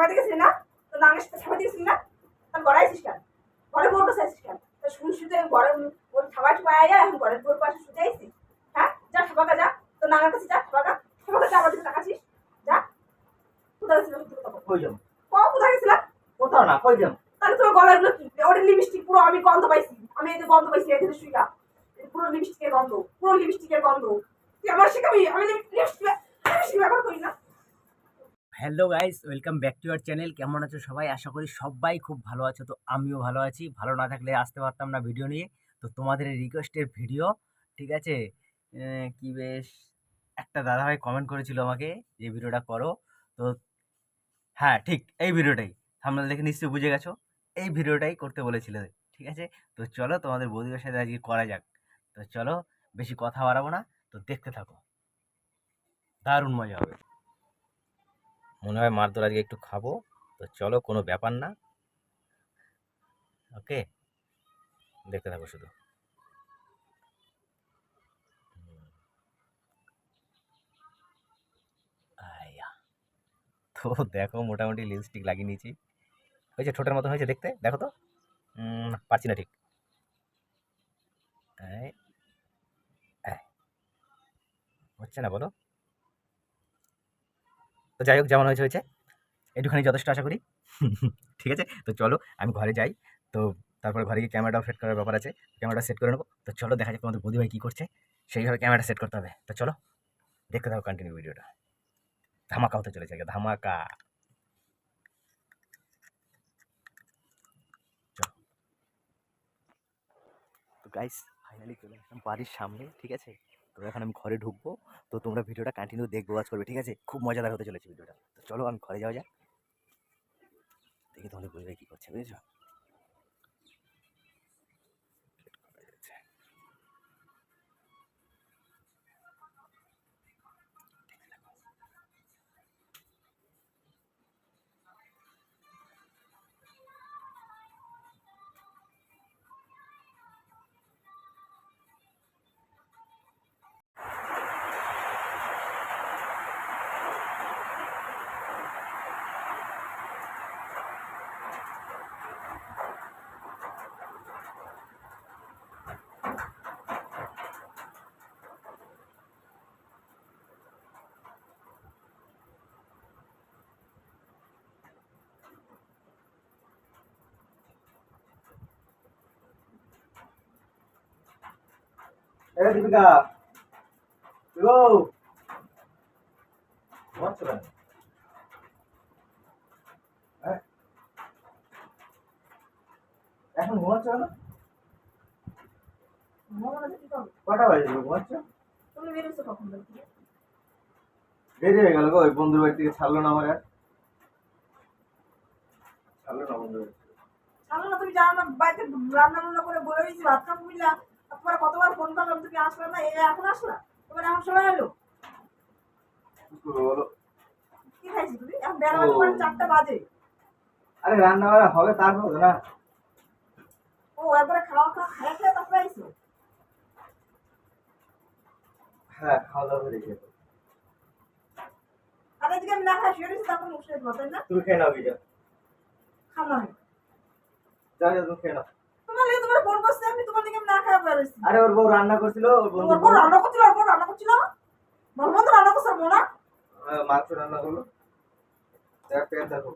খাবার গেছিলি না তো নামের সাথে খাবার গেছিলি না তার ঘরে আছিস কেন? ঘরে বউটা চাইছিস কেন? তো শুন শুতে ঘরে ওর খাবার পাওয়া যায় এখন ঘরের বউর পাশে শুতে আইছিস হ্যাঁ যা খাবাকা যা। তো নামের কাছে যা খাবাকা খাবাকা যা আমার দিকে তাকাছিস যা। কোথায় গেছিলাম সত্যি কথা বল। কই যাম ক কোথায় গেছিলাম কোথাও না কই যাম তাহলে তোমার গলায়গুলো কি? ওটা লিপস্টিক পুরো আমি গন্ধ পাইছি। আমি এই যে গন্ধ পাইছি এখানে শুইলা। পুরো লিপস্টিকের গন্ধ পুরো লিপস্টিকের গন্ধ। তুই আমার শিখাবি? আমি লিপস্টিক লিপস্টিক ব্যবহার করি না। Hello guys welcome back to your channel কেমন আছো সবাই? আশা করি সবাই খুব ভালো আছো। তো আমিও ভালো আছি। ভালো না থাকলে আসতে পারতাম না ভিডিও নিয়ে। তো তোমাদের রিকোয়েস্টের ভিডিও ঠিক আছে? কি বেশ, একটা দাদাভাই কমেন্ট করেছিল আমাকে যে ভিডিওটা করো। তো হ্যাঁ ঠিক, এই ভিডিওটাই সামনে দেখে নিশ্চয়ই বুঝে গেছো। এই ভিডিওটাই করতে বলেছিল, ঠিক আছে? তো চলো তোমাদের বৌদির সাথে আজকে করা যাক। তো চলো, বেশি কথা বাড়াবো না। তো দেখতে থাকো। দারুণ মজা হবে। মনে হয় মারধর আজকে একটু খাব। তো চলো, কোনো ব্যাপার না। ওকে? দেখতে থাকো শুধু। তো দেখো মোটামুটি লিপস্টিক লাগিয়ে নিয়েছি। হয়েছে ঠোঁটের মতো হয়েছে দেখতে, দেখো তো। পারছি না ঠিক। হচ্ছে না বলো? তো যাই হোক যেমন হয়েছে হয়েছে। একটুখানি যথেষ্ট আশা করি। ঠিক আছে? তো চলো আমি ঘরে যাই। তো তারপরে ঘরে গিয়ে ক্যামেরাটাও সেট করার ব্যাপার আছে। ক্যামেরাটা সেট করে নেব। তো চলো দেখা যাক তোমাদের বৌদিভাই কী করছে। সেইভাবে ক্যামেরাটা সেট করতে হবে। তো চলো দেখতে থাকো কন্টিনিউ ভিডিওটা ধামাকা হতে চলেছে ধামাকা। চলো। তো গাইস ফাইনালি চলে আসলাম বাড়ির সামনে ঠিক আছে? তো এখন আমি ঘরে ঢুকবো, তো তোমরা ভিডিওটা কন্টিনিউ দেখব ওয়াচ করবে, ঠিক আছে? খুব মজাদার হতে চলেছে ভিডিওটা। তো চলো আমি ঘরে যাওয়া যাক। দেখি তোমাদের বুঝবে কী করছে, বুঝেছ? এ দীপিকা। গো ঘুমাচ্ছ কেন? হ্যাঁ? এখন ঘুমাচ্ছ আছে কটা বাজে ঘুমাচ্ছ? তুমি বেরোছো কখন দেরি হয়ে গেল গো ওই বন্ধুর বাড়ি থেকে ছাড়লো না আমার আর। ছাড়লো না বন্ধুর বাড়ি থেকে। না তুমি জানো না বাড়িতে রান্না বান্না করে বলে দিয়েছি ভাত খাব বুঝলা তোমার কতবার ফোন করলাম তুমি আসলে না এ এখন আসলা? তোমার এখন সময় হলো কি খাইছি তুমি? এখন বেলা তোমার চারটা বাজে। আরে রান্না হবে তারপর না। ও একবারে খাওয়া খাওয়া খাওয়া খেয়ে তারপরে আইসো হ্যাঁ খাওয়া দাওয়া হয়ে গেছে আর এদিকে আমি না খাই শুয়ে রয়েছি তাই না? তুমি খেয়ে নাও বিজা খাও না। তুমি খেয়ে নাও। তোমার লেগে তোমার ফোন করছে আমি তোমার আরে ওর বউ রান্না করছিল ওর বন্ধু ওর বোন রান্না করছিল ওর বোন রান্না করছিল? বন্ধু রান্না মোনা? মাংস করল। দেখ দেখো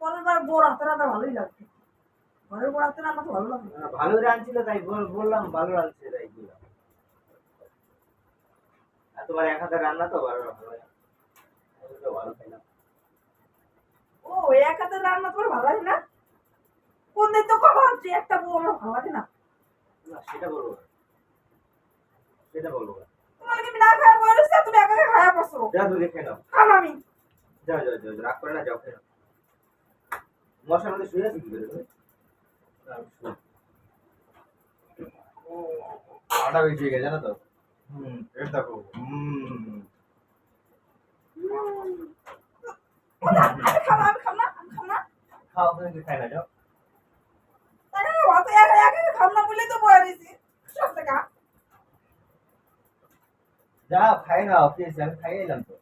পরের বার ভালোই লাগছে ঘরের রান্না তো ভালো লাগে ভালো রাঁধছিল তাই বললাম ভালো রাঁধছে তাই তোমার এক হাতে রান্না তো ভালো ভালো ভালো খাইলাম ও এক হাতে রান্না তোমার ভালো লাগে না? কোন দিন তো কখন যে একটা বউ আমার ভালো লাগে না। না সেটা বলব সেটা বলব তোমার কি না খাওয়া বেরোছি তুমি একা খাওয়া পড়ছো যাও তুমি খেয়ে নাও। খাও না আমি। যাও রাগ করে না যাও খেয়ে নাও। মশার মধ্যে শুয়ে আছি কি করে তুমি? শুয়ে। আটা বেশি গেছে জানো তো? হুম এটা দেখো হুম ও না, আমি খাব আমি খাব না আমি খাব না খাও তুমি খাই না যাও। না, অত একা একা খাব না বলেই তো বয়ে রয়েছি সব টাকা যা খাই না অফিস আমি খাই এলাম তো।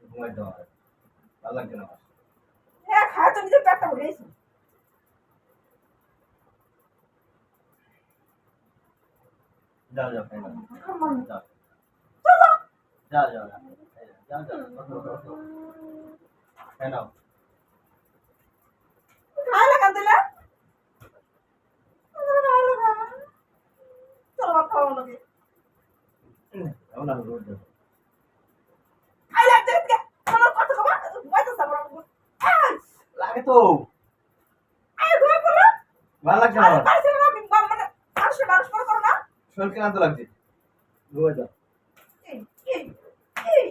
ঘুমাই দাও। ভালো লাগছে না। হ্যাঁ খায় তো নিজের পেটটা ভরে গেছি। যাও যাও খাই নাও। যাও। যাও যাও যাও যাও যাও। খাই নাও খায় লাগা দিলে চলো বাপ খাওয়া লাগে লাগে তো ভালো লাগছে না মানে মানুষ মনে করো না শরীর ক্লান্ত লাগছে ঘুমাই এই এই এই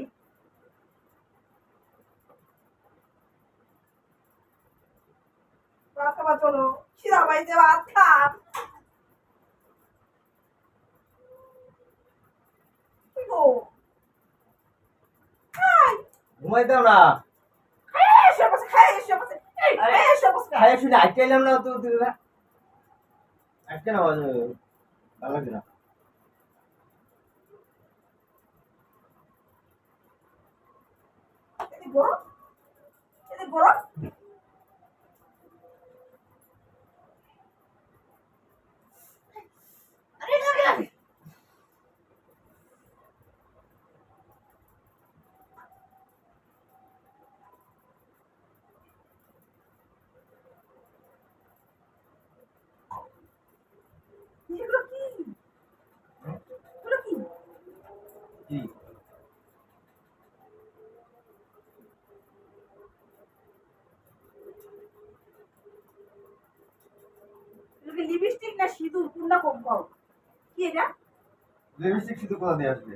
ভাত খাবার চলো খিদা পাইছে ভাত খা ঘুমাই দাও না খাই শুনে আটকে এলাম না তো তুই না আটকে না ভালো লাগছে না এদিকে বড় এদিকে বড় আরে আরে আরে এগুলো কি এগুলো কি কি এগুলো লিপস্টিক না সিঁদুর কোনটা কম কম কি এটা? লিপস্টিক শুধু কোথা দিয়ে আসবে?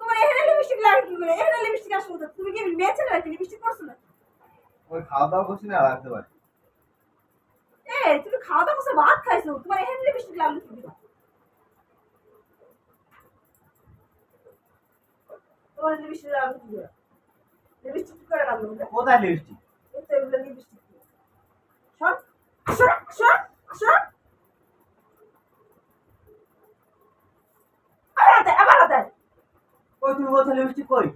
তোমার এখানে লিপস্টিক লাগে কি করে? এখানে লিপস্টিক আসবে কোথা? তুমি কি মেয়ে ছেলে নাকি? লিপস্টিক পরছো না ওই খাওয়া দাওয়া করছি না লাগতে পারে। এ তুমি খাওয়া দাওয়া করছ ভাত খাইছো? তোমার এখানে লিপস্টিক লাগল কি করে? তোমার লিপস্টিক লাগল কি করে? লিপস্টিক কি করে ওটা? কোথায় লিপস্টিক? এই তো এগুলো লিপস্টিক সর সর সর সর। আবার আদায় আবার আদায় ওই তুমি বলছো লিপস্টিক কই?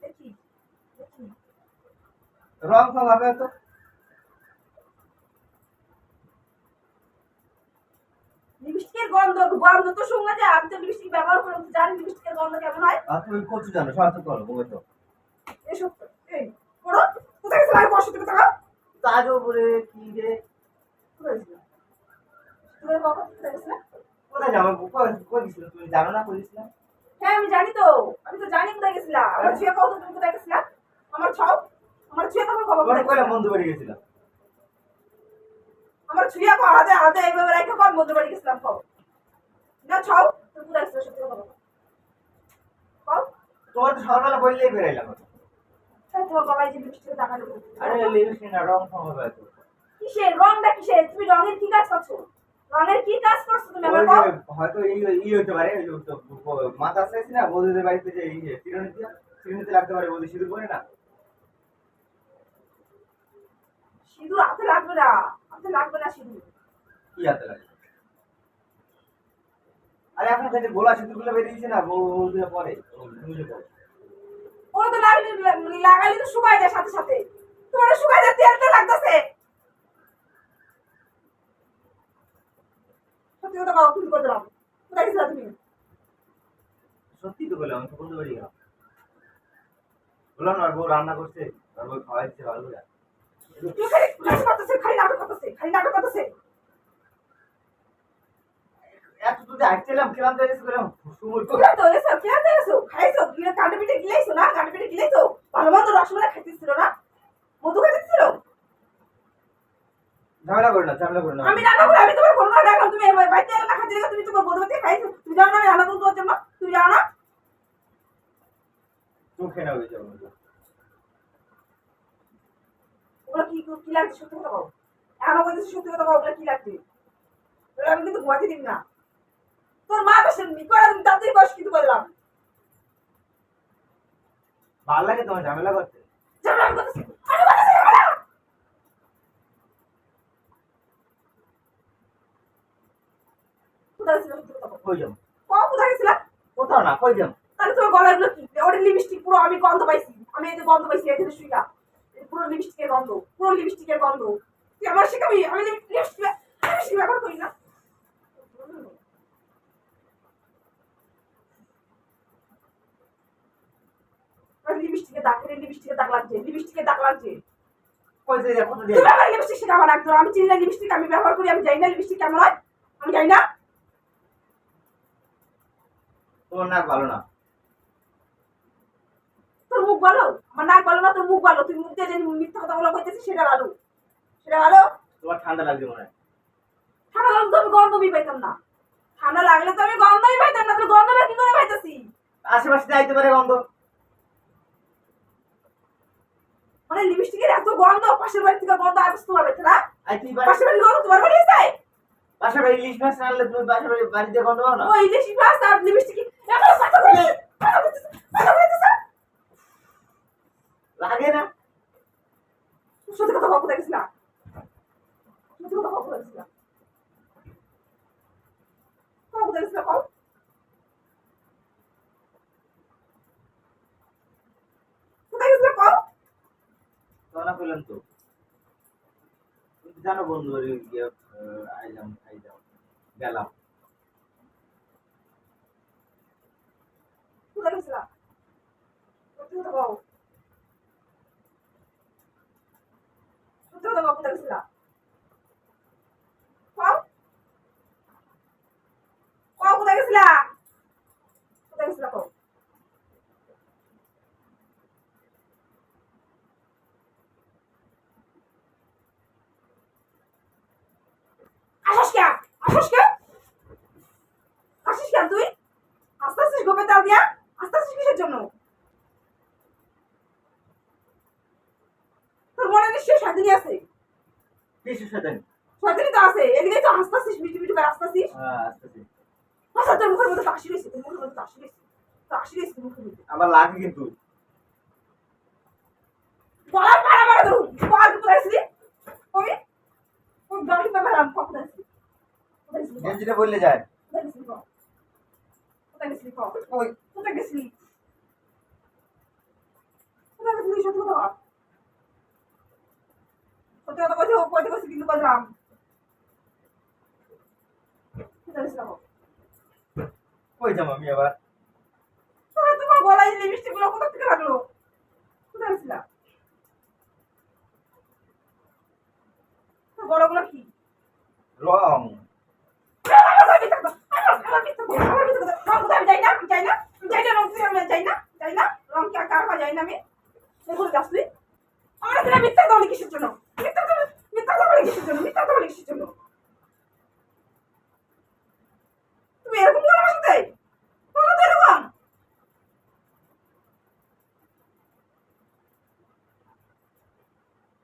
দেখি দেখি। রং ফং হবে তো? লিপস্টিকের গন্ধ গন্ধ তো শুনলে যে আমি তো লিপস্টিক ব্যবহার করে জানি লিপস্টিকের গন্ধ কেমন হয়। আর তুমি কচু জানো সাহায্য করো ঘুমাই তো। এসব এই পড়ো কোথায় গেছে আর বসে তাজ উপরে কি রে কোথায় গেছিল? তুমি বাবা কোথায় গেছিলে? কোথায় যাব? গেছিল? তুমি জানো না গেছিল? হ্যাঁ আমি জানি তো। আমি তো জানি কোথায় গেছিলা। আমার ছুঁয়ে কও তো তুমি কোথায় গেছিলা? আমার ছাও আমার ছুঁয়ে তোমার খবর কোথায় করে বন্ধু বাড়ি গেছিলাম আমার ছুঁয়ে কও হাতে হাতে এইভাবে রেখে কম বাড়ি গেছিলাম কও। না ছাও তুমি কোথায় গেছিলা সত্যি কথা বলো। কও। তোমার তো বললেই বেরাইলাম তোমার যে আরে লিপস্টিক না রং হবে কিসের? রংটা কিসের? তুমি রঙের কি কাজ করছ? রঙের কি কাজ করছ তুমি আমার ওই হয়তো এই ই হতে পারে ওই যে তো মাথা আছে না বৌদিদের বাড়িতে যে এই চিরুনিতে চিরুনিতে লাগতে পারে বৌদি সিঁদুর পরে না? সিঁদুর হাতে লাগবে না হাতে লাগবে না সিঁদুর। কি হাতে আরে এখন কাছে গোলা সিঁদুরগুলো বেরিয়েছে না বৌদিরা পরে তুমি যে পরে। ওরা তো লাগলে লাগালে তো শুকায় যায় সাথে সাথে। তোমার শুকায় যায় তেল তেল লাগতেছে। সত্যি কথা বাবা তুমি কোথায় গেছিলা তুমি? সত্যি তো বললাম আমি তো বলতে পারি না। বললাম না বউ রান্না করছে আর বউ খাওয়াইছে ভালো করে। খালি করতেছে খালি নাটক করতেছে খালি নাটক করতেছে। এত তুই আইছিলাম খেলাম তো এসে গেলাম সুমুর তোমরা তো এসো খেয়াতে খাইছো পিঠে গিলাইছো না? কান্ডে পিঠে গিলাইছো? ভালো মতো রসমালাই খাইতেছিল না? মধু খাইতেছিল? ঝামেলা করে না ঝামেলা করে না। আমি রান্না করে আমি তোমার ফোন করে ডাকলাম তুমি এবার বাড়িতে এলে না খাইতে তুমি তোমার খাইছো? তুমি জানো না আমি রান্না করব তোমার জন্য? তুমি জানো না? কি কি লাগছে সত্যি কথা বলো? এখন বলতে সত্যি কথা বলো ওগুলো কি লাগছে আমি কিন্তু ঘুমাতে দিন না। তোর মা তো শুনবি করে তুমি তাতেই বস কিন্তু বললাম। ভালো লাগে তোমার ঝামেলা করতে? কোথাও না কই যাও তাহলে তোর গলায়গুলো কি? লিপস্টিক পুরো আমি গন্ধ পাইছি। আমি এই যে গন্ধ পাইছি এই যে শুইলা। পুরো লিপস্টিকের গন্ধ পুরো লিপস্টিকের গন্ধ। তুই আমার শেখাবি? আমি লিপস্টিক ব্যবহার করি না। লিপস্টিকে দাগ করে লিপস্টিকে দাগ লাগছে লিপস্টিকে দাগ লাগছে। তুমি আমার লিপস্টিক একদম। আমি চিনি না লিপস্টিক আমি ব্যবহার করি আমি জানি না লিপস্টিক কেমন হয়। আমি জানি না। তোমার নাক ভালো না। তোর মুখ ভালো? আমার নাক ভালো না তোর মুখ ভালো। তুই মুখ দিয়ে যে মিথ্যা কথা বলা কইতেছিস সেটা ভালো। সেটা ভালো? তোমার ঠান্ডা লাগছে মনে হয়। ঠান্ডা লাগলে তো আমি গন্ধই পাইতাম না। ঠান্ডা লাগলে তো আমি গন্ধই পাইতাম না তোর গন্ধ কি করে পাইতেছি? আশেপাশে যাইতে পারে গন্ধ। মানে লিপস্টিকের এত গন্ধ পাশের বাড়ি থেকে গন্ধ তোমার বাড়িতে না। বাড়ি পাশের বাড়ির গন্ধ তোমার বাড়ি যায় পাশের বাড়ি ইলিশ মাছ আনলে তুমি পাশের বাড়ি বাড়িতে গন্ধ পাও না? ওই ইলিশ মাছ আর লিপস্টিক এখন কথা বলছিস লাগে না। সত্যি কথা কখন গেছিলাম সত্যি কথা কখন দেখছিলাম কখন দেখছিলাম কখন কোথায় গেছিলাম কখন বললাম তো। জানো বন্ধু গিয়ে আইলাম খাইলাম গেলাম। কোথায় গেছিলাম সত্যি কথা কও সত্যি কথা কও কোথায় গেছিলাম কও কও কোথায় গেছিলাম কোথায় গেছিলাম কও আসিস কে আসিস কে আসিস কেন তুই? আস্তে আস্তে গোপে তাল দিয়া আস্তে আস্তে কিসের জন্য? তোর মনে নিশ্চয়ই সাদিনী আছে। কিসের সাদিনী তো আছে। এদিকে তো আস্তে আস্তে মিটি মিটি করে আস্তে আস্তে। হ্যাঁ আচ্ছা তোর মুখের মধ্যে কাশি রয়েছে তোর মুখের মধ্যে কাশি রয়েছে। কাশি রয়েছে মুখের মধ্যে। আবার লাগে কিন্তু। গলা মারা মারা ধরু গলা কোথায় আসলি গলা মারা মারা কোথায় আসলি যেটা বললে যায়। গেছিলাম? কই যাম আমি আবার? তোমার গলায় লিপস্টিকগুলো কোথা থেকে লাগল? কোথায় গেছিলা? তোর কি? রং। ভিতরে তো, আমার- আমার ভিতরে তো, আমার ভিতরে তো। রং কোথায় আমি যাই না, আমি যাই না, আমি যাই না, রং কোথায় আমি যাই না, যাই না, রং কে- কার হয় যাই না আমি। এগুলো যাস তুই? আমার এখানে মিথ্যা কথা বলি কিসের জন্য? মিথ্যা কথা- মিথ্যা কথা বলি কিসের জন্য? মিথ্যা কথা বলি কিসের জন্য? তুমি এরকম করো আমার সাথে? বলো তো এরকম?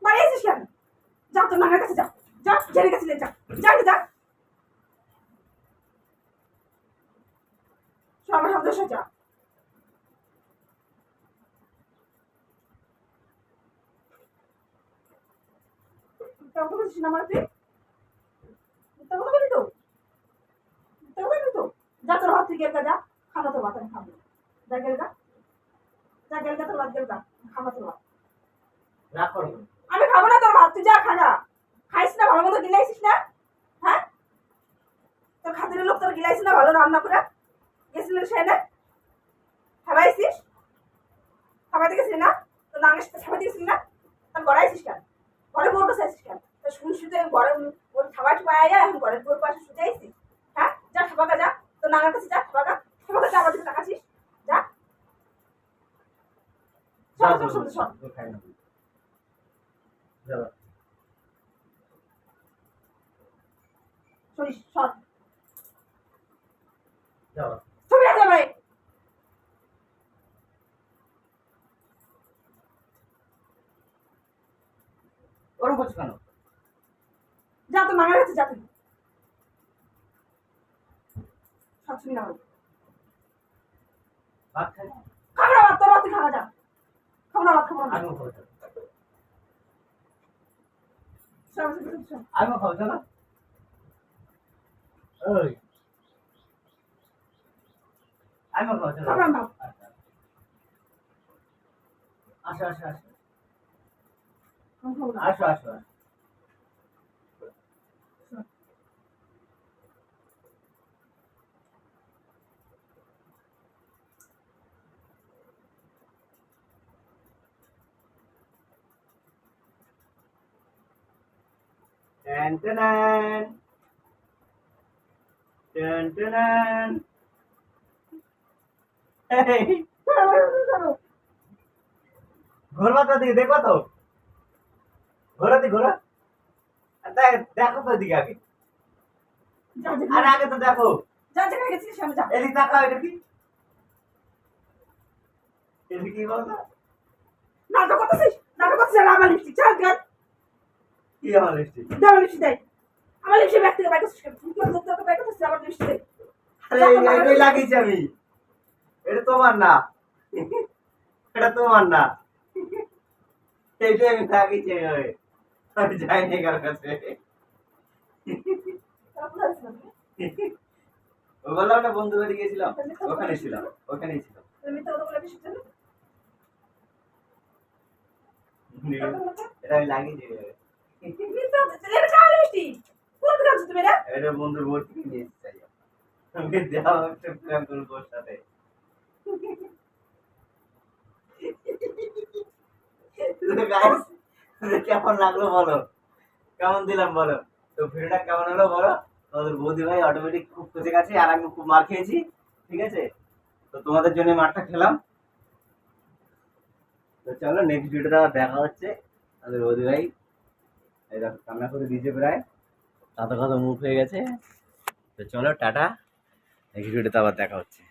বাড়ি এসেছিস কেন? যা তোর নানার কাছে যা যা জেনের কাছে যা যা যা সবার সামনে এসে যা মিথ্যা কথা বলছিস না আমার তুই মিথ্যা কথা বলি তো? মিথ্যা কথা বলি তো? যা তোর হাত থেকে যা খানা তো ভাত আমি খাব। যা গেল গা যা গেল গা তোর ভাত গেল গা খানা তো। আমি খাব না তোর ভাত তুই যা খাগা খাইস না ভালো মতো গিলাইছিস না? হ্যাঁ? তোর খাতিরের লোক তোর গিলাইছিস না ভালো রান্না করে? গেছিলেন সে না? খাবাইছিস? খাবাইতে গেছিলি না? তোর সাথে খাবাইতে গেছিলি না? তার গড়াইছিস কেন? ঘরে বউর কাছে আছিস কেন? তোর শুয়ে শুতে ঘরে ওর খাবার পাওয়া যায় এখন ঘরের বউর পাশে শুতে আইছিস হ্যাঁ যা খাবাকা যা। তোর নামের কাছে যা খাবাকা খাবাকা যা আমার তাকাছিস যা। সব সব সব। সরিস সর ওরকম করছ কেন? যা তো মামার কাছে যা না খাব না ভাত তোর তুই খাওয়া যা। খাব না ভাত খাব না আমিও খাব চলো। সব সব সব। আমিও খাব চলো ওই মাখবো চলো। তারপর আমি আসো আসো আসো। আসো আসো আসো। Dun, dun, dun. Dun, dun, dun. ঘোরবা তো দিকে দেখবা তো ঘোরা দি ঘোরা দেখ- দেখো তো এদিকে আগে যা, আগে তো দেখো এদিকে তাকাও এটা কি এদিকে কি বলতো নাটক করতেছিস? নাটক করতেছিস? আর আমার লিপস্টিক, ছাড় দিকে। কি আমার লিপস্টিক দে আমার লিপস্টিক দে। আমার লিপস্টিক ব্যাগ থেকে করছিস তুই বাইর করতেছিস? আমার লিপস্টিক আরে এটাই লাগিয়েছি আমি। এটা তোমার না। এটা তোমার না। এইটাই আমি লাগিয়েছি। আমি কার কাছে। ছিলাম? ও বললাম না বন্ধু বাড়ি গেছিলাম ওখানে ছিলাম ওখানেই ছিলাম। বলে লিপস্টিক এটা আমি লাগিয়েছি এইভাবে। মিথ্যা কথা- এটা বন্ধুর বোর্ড থেকে নিয়ে চাই আমি দেওয়া একটা প্ল্যান করব সাথে। কেমন লাগল বলো? কেমন দিলাম বলো? তো ভিডিওটা কেমন হলো বলো? তোমাদের বৌদি ভাই অটোমেটিক খুব খুঁজে গেছে, আর আমি খুব মার খেয়েছি, ঠিক আছে? তো তোমাদের জন্য মারটা খেলাম। তো চলো নেক্সট ভিডিওটা দেখা হচ্ছে আমাদের বৌদি ভাই। এই করে দিয়েছে প্রায়। মুখ হয়ে গেছে। তো চলো টাটা। দেখা হচ্ছে।